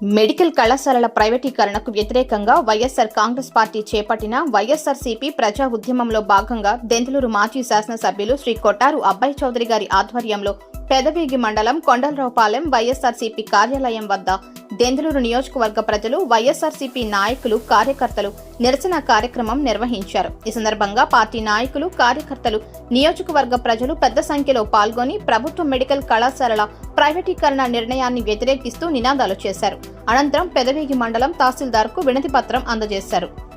Medical కళాశాలల ప్రైవేటీకరణకు వ్యతిరేకంగా వైఎస్సార్ కాంగ్రెస్ పార్టీ చేపట్టిన వైఎస్సార్సీపీ ప్రజా ఉద్యమంలో భాగంగా దెందులూరు మాజీ శాసనసభ్యులు శ్రీ కొట్టారు అబ్బాయి చౌదరి గారి ఆధ్వర్యంలో పెదవేగి మండలం కొండలరావుపాలెం వైఎస్సార్సీపీ కార్యాలయం వద్ద దెందులూరు నియోజకవర్గ ప్రజలు వైఎస్సార్సీపీ నాయకులు కార్యకర్తలు నిరసన కార్యక్రమం నిర్వహించారు. ఈ సందర్భంగా పార్టీ నాయకులు కార్యకర్తలు నియోజకవర్గ ప్రజలు పెద్ద సంఖ్యలో పాల్గొని ప్రభుత్వ మెడికల్ కళాశాలల ప్రైవేటీకరణ నిర్ణయాన్ని వ్యతిరేకిస్తూ నినాదాలు చేశారు. అనంతరం పెదవేగి మండలం తహసీల్దార్కు వినతి పత్రం అందజేశారు.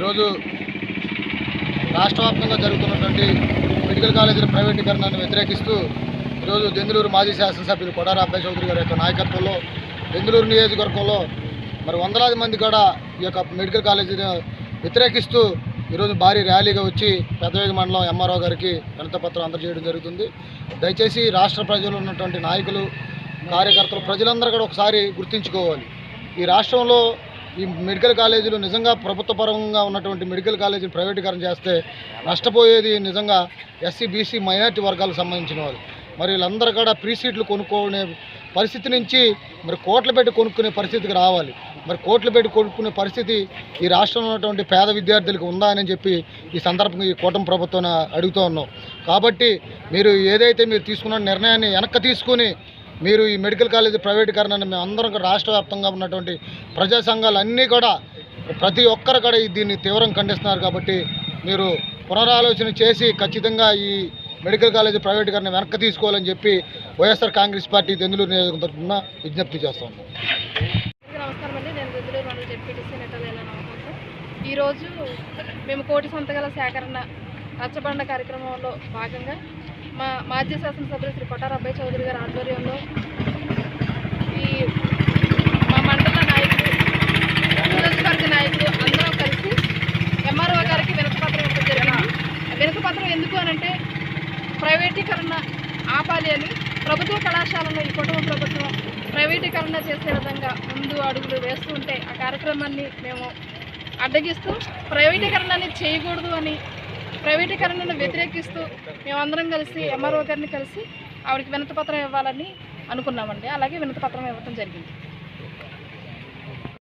ఈరోజు రాష్ట్ర వ్యాప్తంగా జరుగుతున్నటువంటి మెడికల్ కాలేజీల ప్రైవేటీకరణను వ్యతిరేకిస్తూ ఈరోజు దెందులూరు మాజీ శాసనసభ్యులు కొడారా అబ్బాయి చౌదరి గారి యొక్క నాయకత్వంలో దెందులూరు నియోజకవర్గంలో మరి వందలాది మంది కూడా ఈ యొక్క మెడికల్ కాలేజీని వ్యతిరేకిస్తూ ఈరోజు భారీ ర్యాలీగా వచ్చి పెద్దవేగి మండలం ఎంఆర్ఓ గారికి వినతపత్రం అందజేయడం జరుగుతుంది. దయచేసి రాష్ట్ర ప్రజలు ఉన్నటువంటి నాయకులు కార్యకర్తలు ప్రజలందరూ కూడా ఒకసారి గుర్తుంచుకోవాలి. ఈ రాష్ట్రంలో ఈ మెడికల్ కాలేజీలు నిజంగా ప్రభుత్వ పరంగా ఉన్నటువంటి మెడికల్ కాలేజీని ప్రైవేటీకరణ చేస్తే నష్టపోయేది నిజంగా ఎస్సీ బీసీ మైనార్టీ వర్గాలకు సంబంధించిన వాళ్ళు. మరి వీళ్ళందరూ కూడా ప్రీ సీట్లు కొనుక్కునే పరిస్థితి నుంచి మరి కోట్లు పెట్టి కొనుక్కునే పరిస్థితికి రావాలి. మరి కోట్లు పెట్టి కొనుక్కునే పరిస్థితి ఈ రాష్ట్రంలో ఉన్నటువంటి పేద విద్యార్థులకు ఉందా అని చెప్పి ఈ సందర్భంగా ఈ కూటమి ప్రభుత్వం అడుగుతూ ఉన్నాం. కాబట్టి మీరు ఏదైతే మీరు తీసుకున్న నిర్ణయాన్ని వెనక్కి తీసుకుని మీరు ఈ మెడికల్ కాలేజీ ప్రైవేటీకరణను మేము అందరం కూడా రాష్ట్ర వ్యాప్తంగా ఉన్నటువంటి ప్రజా సంఘాలు అన్నీ కూడా ప్రతి ఒక్కరు కూడా దీన్ని తీవ్రంగా ఖండిస్తున్నారు కాబట్టి మీరు పునరాలోచన చేసి ఖచ్చితంగా ఈ మెడికల్ కాలేజీ ప్రైవేటీకరణ వెనక్కి తీసుకోవాలని చెప్పి వైఎస్ఆర్ కాంగ్రెస్ పార్టీ దెందులూరు నియోజకవర్గం తరఫున విజ్ఞప్తి చేస్తాం ఈరోజు మేము కోటి సంతకాల సేకరణ రచ్చబండ కార్యక్రమంలో భాగంగా మా మాజీ శాసనసభ్యులు శ్రీ కొట్టార అబ్బాయి చౌదరి గారి ఆధ్వర్యంలో ఈ మా మండల నాయకులు నియోజకవర్గ నాయకులు అందరం కలిసి ఎంఆర్ఓ గారికి వినతిపత్రం ఇవ్వడం జరిగింది. వినతిపత్రం ఎందుకు అనంటే ప్రైవేటీకరణ ఆపాలి అని ప్రభుత్వ కళాశాలలో ఈ కుటుంబ ప్రభుత్వం ప్రైవేటీకరణ చేసే విధంగా ముందు అడుగులు వేస్తుంటే ఆ కార్యక్రమాన్ని మేము అడ్డగిస్తూ ప్రైవేటీకరణని చేయకూడదు అని ప్రైవేటీకరణను వ్యతిరేకిస్తూ మేమందరం కలిసి ఎంఆర్ఓ గారిని కలిసి ఆవిడకి వినతిపత్రం ఇవ్వాలని అనుకున్నామండి. అలాగే వినతిపత్రం ఇవ్వడం జరిగింది.